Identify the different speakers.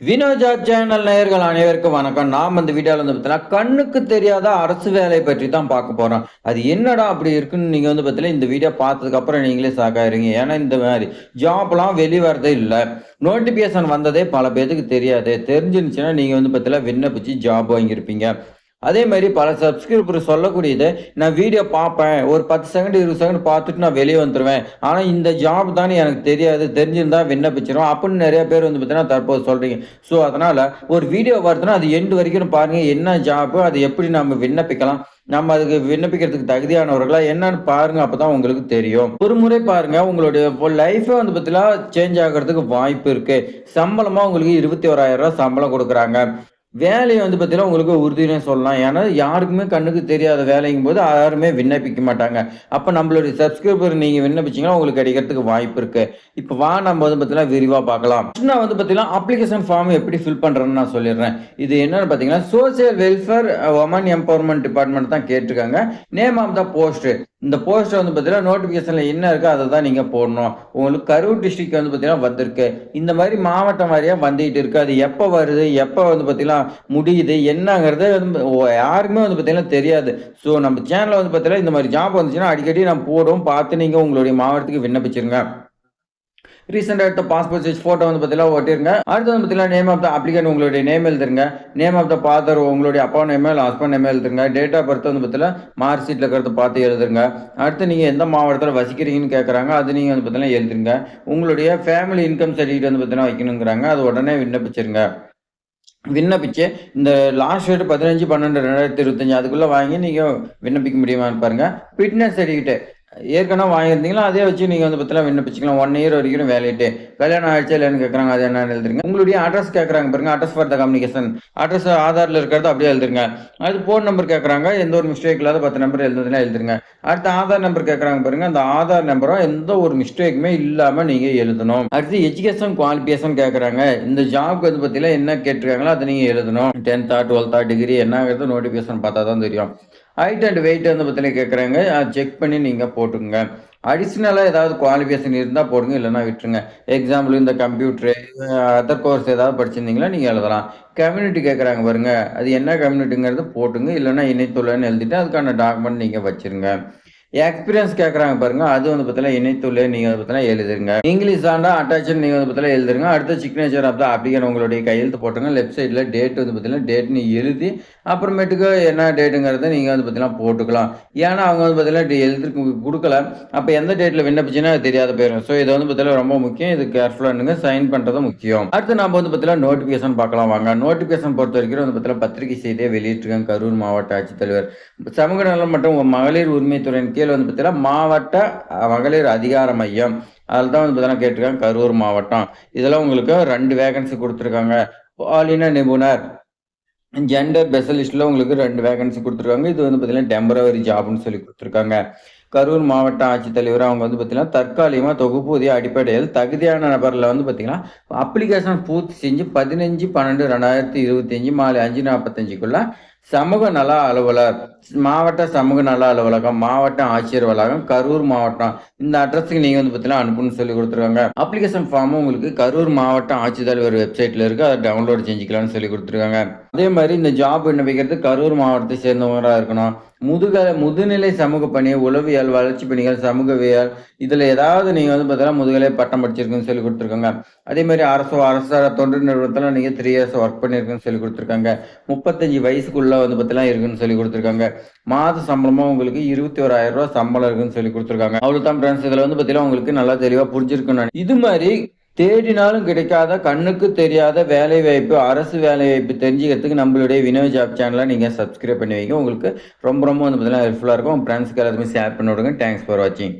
Speaker 1: Vinoja channel நேயர்கள் அனைவருக்கும் வணக்கம். நாம் இந்த வீடியோவில் வந்து பார்த்தீங்கன்னா கண்ணுக்கு தெரியாத அரசு வேலை பற்றி தான் பார்க்க போகிறோம் அது என்னடா அப்படி இருக்குன்னு நீங்கள் வந்து பார்த்தீங்கன்னா இந்த வீடியோ பார்த்ததுக்கப்புறம் நீங்களே சாக்காயிருங்க ஏன்னா இந்த மாதிரி ஜாப்லாம் வெளிவரதே இல்லை. நோட்டிஃபிகேஷன் வந்ததே பல பேருக்கு தெரியாது. தெரிஞ்சிருந்துச்சுன்னா நீங்கள் வந்து பார்த்தீங்கன்னா விண்ணப்பிச்சு ஜாப் வாங்கியிருப்பீங்க. அதே மாதிரி பல சப்ஸ்கிரைபர் சொல்லக்கூடியது நான் வீடியோ பார்ப்பேன். ஒரு பத்து செகண்ட் இருபது செகண்ட் பார்த்துட்டு நான் வெளியே வந்துடுவேன் ஆனால் இந்த ஜாப் தானே எனக்கு தெரியாது. தெரிஞ்சிருந்தா விண்ணப்பிச்சிடும் அப்படின்னு நிறைய பேர் வந்து பார்த்தீங்கன்னா தற்போது சொல்கிறீங்க ஸோ அதனால் ஒரு வீடியோ வருதுன்னா அது எண்டு வரைக்கும் பாருங்கள் என்ன ஜாப்பு அது எப்படி நம்ம விண்ணப்பிக்கலாம்? நம்ம அதுக்கு விண்ணப்பிக்கிறதுக்கு தகுதியானவர்களா? என்னன்னு பாருங்க. அப்பதான் உங்களுக்கு தெரியும். ஒரு முறை பாருங்க. உங்களுடைய லைஃபே வந்து பார்த்தீங்கன்னா சேஞ்ச் ஆகிறதுக்கு வாய்ப்பு இருக்கு. சம்பளமா உங்களுக்கு இருபத்தி ஓராயிரம் ரூபாய் சம்பளம் கொடுக்குறாங்க. வேலையை வந்து பார்த்தீங்கன்னா உங்களுக்கு உறுதினே சொல்லலாம். ஏன்னா யாருக்குமே கண்ணுக்கு தெரியாத வேலைங்கும் போது யாருமே விண்ணப்பிக்க மாட்டாங்க. அப்போ நம்மளுடைய சப்ஸ்கிரைபர் நீங்கள் விண்ணப்பிச்சீங்கன்னா உங்களுக்கு கிடைக்கிறதுக்கு வாய்ப்பு இருக்கு. இப்போ வா நம்ம வந்து பார்த்தீங்கன்னா விரிவாக பார்க்கலாம். நான் வந்து பார்த்தீங்கன்னா அப்ளிகேஷன் ஃபார்ம் எப்படி ஃபில் பண்ணுறேன்னு நான் சொல்லிடுறேன். இது என்னென்னு பார்த்தீங்கன்னா social welfare women empowerment department தான் கேட்டிருக்காங்க. நேம் ஆஃப் த போஸ்ட் இந்த போஸ்ட் வந்து பார்த்தீங்கன்னா நோட்டிஃபிகேஷனில் என்ன இருக்கோ அதை தான் நீங்கள் போடணும். உங்களுக்கு கரூர் டிஸ்ட்ரிக்ட் வந்து பார்த்தீங்கன்னா வந்திருக்கு. இந்த மாதிரி மாவட்டம் வாரியாக வந்துகிட்டு இருக்கு. அது எப்போ வருது? எப்போ வந்து பார்த்தீங்கன்னா முடியுது? என்னங்கிறது வந்து யாருக்குமே வந்து பார்த்தீங்கன்னா தெரியாது. ஸோ நம்ம சேனலில் வந்து பார்த்தீங்கன்னா இந்த மாதிரி ஜாப் வந்துச்சுன்னா அடிக்கடி நான் போடுவோம். பார்த்து நீங்கள் உங்களுடைய மாவட்டத்துக்கு விண்ணப்பிச்சிருங்க. ரீசெண்டாக எடுத்த பாஸ்போர்ட் சைஸ் ஃபோட்டோ வந்து பார்த்தீங்கன்னா ஒட்டிருங்க. அடுத்து வந்து பார்த்தீங்கன்னா நேம் ஆஃப் த அப்ளிகன் உங்களுடைய நேம் எழுதுருங்க. நேம் ஆஃப் த ஃபாதர் உங்களுடைய அப்பா நேம் இல்லை ஹஸ்பண்ட் நேம் எழுதுருங்க. டேட் ஆஃப் பர்த் வந்து பார்த்தீங்கன்னா மார்க் ஷீட்டில் இருக்கிறத பார்த்து எழுதுருங்க. அடுத்து நீங்கள் எந்த மாவட்டத்தில் வசிக்கிறீங்கன்னு கேட்குறாங்க அது நீங்கள் வந்து பார்த்தீங்கன்னா எழுதுருங்க. உங்களுடைய ஃபேமிலி இன்கம் சர்டிஃபிகேட் வந்து பார்த்தீங்கன்னா வைக்கணுங்கிறாங்க. அது உடனே விண்ணப்பிச்சிருங்க. விண்ணப்பிச்சு இந்த லாஸ்ட் டேட் பதினஞ்சு பன்னெண்டு ரெண்டாயிரத்தி இருபத்தஞ்சு அதுக்குள்ளே வாங்கி நீங்கள் விண்ணப்பிக்க முடியுமான்னு பாருங்கள் ஃபிட்னஸ் சர்டிஃபிகேட் ஏற்கனவே வாங்கியிருந்தீங்களா? அதே வச்சு நீங்கள் வந்து பார்த்தீங்கன்னா விண்ணப்பிச்சிக்கலாம். ஒன் இயர் வரைக்கும் வேலையிட்டு. கல்யாணம் ஆயிடுச்சா இல்லைன்னு கேட்குறாங்க. அது என்னன்னு எழுதுறீங்க உங்களுடைய அட்ரஸ் கேட்குறாங்க பாருங்க. Address for the communication address ஆதாரில் இருக்கிறது அப்படியே எழுதுருங்க. அது ஃபோன் நம்பர் கேட்குறாங்க. எந்த ஒரு மிஸ்டேக் இல்லாத பத்து நம்பர் எழுதுனா எழுதுருங்க. அடுத்து ஆதார் நம்பர் கேட்குறாங்க பாருங்க. அந்த ஆதார் நம்பரும் எந்த ஒரு மிஸ்டேக்குமே இல்லாமல் நீங்கள் எழுதணும். அடுத்து எஜுகேஷன் குவாலிஃபிகேஷன் கேட்குறாங்க. இந்த ஜாப்க்கு வந்து பார்த்தீங்கன்னா என்ன கேட்டிருக்காங்களோ அதை நீங்கள் எழுதணும். டென்த்தா டுவெல்த்தா டிகிரி என்னங்கிறது நோட்டிஃபிகேஷன் பார்த்தா தான் தெரியும். ஹைட் அண்ட் வெயிட் வந்து பார்த்தீங்கன்னா கேட்குறாங்க செக் பண்ணி நீங்கள் போட்டுக்கோங்க. அடிஷ்னலாக ஏதாவது குவாலிஃபிகேஷன் இருந்தால் போடுங்க இல்லைன்னா விட்டுருங்க. எக்ஸாம்பிள் இந்த கம்ப்யூட்ரு அதர் கோர்ஸ் ஏதாவது படிச்சிருந்தீங்களா நீங்கள் எழுதலாம். கம்யூனிட்டி கேட்குறாங்க பாருங்க. அது என்ன கம்யூனிட்டிங்கிறது போட்டுங்க. இல்லைன்னா இணைத்துள்ளன்னு எழுதிட்டு அதுக்கான டாக்குமெண்ட் நீங்கள் வச்சிருங்க. எக்ஸ்பீரியன்ஸ் கேட்குறாங்க பாருங்க. அது வந்து பார்த்தீங்கன்னா இணைத்துள்ள நீங்கள் வந்து பார்த்தீங்கன்னா எழுதுருங்க இங்கிலீஷ் ஆண்டா அட்டாச்சன் நீங்கள் வந்து பார்த்தீங்கன்னா எழுதுருங்க அடுத்த சிக்னேச்சர் ஆஃப் த அப்ளிகன் உங்களுடைய கையெழுத்து போட்டுங்க லெஃப்ட் சைடில் டேட் வந்து பார்த்தீங்கன்னா டேட் நீ எழுதி அப்புறமேட்டுக்கு என்ன டேட்டுங்கிறத நீங்கள் வந்து பார்த்தீங்கன்னா போட்டுக்கலாம். ஏன்னா அவங்க வந்து பார்த்தீங்கன்னா எழுதி கொடுக்கல. அப்போ எந்த டேட்டில் விண்ணப்பிச்சுன்னா அது தெரியாத போயிடும் ஸோ இது வந்து பார்த்தீங்கன்னா ரொம்ப முக்கியம். இது கேர்ஃபுல்லாக சைன் பண்ணுறது முக்கியம். அடுத்து நம்ம வந்து பார்த்தீங்கன்னா நோட்டிஃபிகேஷன் பார்க்கலாம் வாங்க. நோட்டிஃபிகேஷன் பொறுத்த வரைக்கும் வந்து பார்த்தீங்கன்னா பத்திரிகை செய்தியை வெளியிட்டிருக்காங்க கரூர் மாவட்ட ஆட்சித்தலைவர். சமூக நலம் மற்றும் மகளிர் உரிமைத்துறையின் கீழ் வந்து பார்த்தீங்கன்னா மாவட்ட மகளிர் அதிகார மையம். அதில் தான் வந்து பார்த்தீங்கன்னா கேட்டிருக்காங்க கரூர் மாவட்டம். இதெல்லாம் உங்களுக்கு ரெண்டு வேகன்சி கொடுத்துருக்காங்க. பாலின நிபுணர் ஜெண்டர் ஸ்பெஷலிஸ்ட்டில் உங்களுக்கு ரெண்டு வேகன்சி கொடுத்துருக்காங்க. இது வந்து பார்த்தீங்கன்னா டெம்பரவரி ஜாப்னு சொல்லி கொடுத்துருக்காங்க. கரூர் மாவட்ட ஆட்சித்தலைவர் அவங்க வந்து பார்த்தீங்கன்னா தற்காலிகமாக தொகுப்பூதிய அடிப்படையில் தகுதியான நபரில் வந்து பார்த்தீங்கன்னா அப்ளிகேஷன் பூர்த்தி செஞ்சு பதினஞ்சு பன்னெண்டு ரெண்டாயிரத்தி இருபத்தஞ்சி மாலை அஞ்சு நாற்பத்தஞ்சுக்குள்ள சமூக நல அலுவலர். மாவட்ட சமூக நல அலுவலகம் மாவட்ட ஆட்சியர் வளாகம் கரூர் மாவட்டம். இந்த அட்ரஸுக்கு நீங்கள் வந்து பார்த்தீங்கன்னா அனுப்புன்னு சொல்லி கொடுத்துருக்காங்க. அப்ளிகேஷன் ஃபார்மும் உங்களுக்கு கரூர் மாவட்ட ஆட்சித்தலைவர் வெப்சைட்டில் இருக்குது அதை டவுன்லோட் செஞ்சுக்கலாம்னு சொல்லி கொடுத்துருக்காங்க. அதே மாதிரி இந்த ஜாப் விண்ணப்பிக்கிறது கரூர் மாவட்டத்தை சேர்ந்தவங்களாக இருக்கணும். முதுக முதுநிலை சமூக பணி உளவியல் வளர்ச்சி பணிகள் சமூகவியல் இதில் ஏதாவது நீங்கள் வந்து பார்த்தீங்கன்னா முதுகலை பட்டம் படிச்சிருக்குன்னு சொல்லி கொடுத்துருக்காங்க. அதே மாதிரி அரசு அரசு தொண்டு நிறுவனத்தில் நீங்கள் த்ரீ இயர்ஸ் ஒர்க் பண்ணியிருக்குன்னு சொல்லி கொடுத்துருக்காங்க. முப்பத்தஞ்சு வயசுக்குள்ளே வந்து பார்த்தீங்கன்னா இருக்குன்னு சொல்லி கொடுத்துருக்காங்க. மாத சம்பளமாக உங்களுக்கு இருபத்தி ஓராயிரம் ரூபாய் சம்பளம் இருக்குன்னு சொல்லி கொடுத்துருக்காங்க. அவ்வளோ தான் ஃப்ரெண்ட்ஸ் இதில் வந்து பார்த்தீங்கன்னா உங்களுக்கு நல்லா தெளிவாக புரிஞ்சிருக்குன்னு இது மாதிரி தேடினாலும் கிடைக்காத கண்ணுக்கு தெரியாத வேலை வாய்ப்பு அரசு வேலை வாய்ப்பு தெரிஞ்சுக்கிறதுக்கு நம்மளுடைய வினோய் ஜாப் சேனலை நீங்கள் சப்ஸ்கிரைப் பண்ணி வைங்க. உங்களுக்கு ரொம்ப ரொம்ப வந்து பார்த்தீங்கன்னா ஹெல்ப்ஃபுல்லாக இருக்கும். உங்கள் ஃப்ரெண்ட்ஸ்க்கு எல்லாத்துமே ஷேர் பண்ணி விடுங்க. தேங்க்ஸ் ஃபார் வாட்சிங்